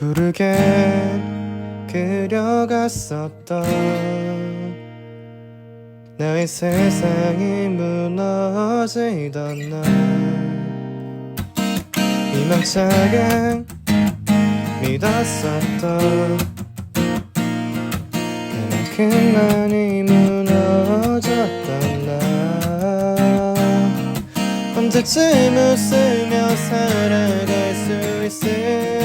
푸르게 그려갔었던 나의 세상이 무너지던 날. 희망차게 믿었었던 그만큼 많이 무너졌던 날. 언제쯤 웃으며 살아갈 수 있으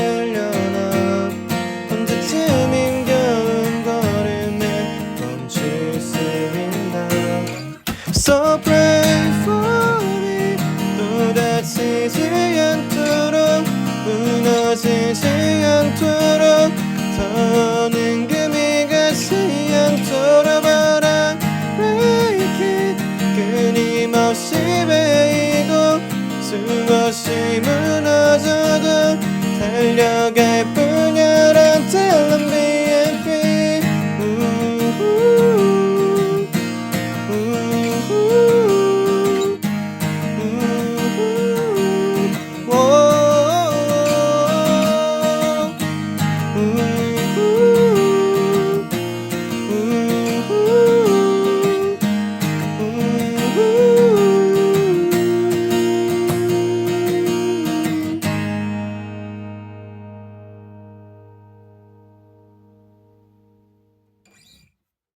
So pray for me 또 다치지 않도록 무너지지 않도록 더는 금이 가지 않도록 it 끊임없이 베이고 수없이 무너져도 달려갈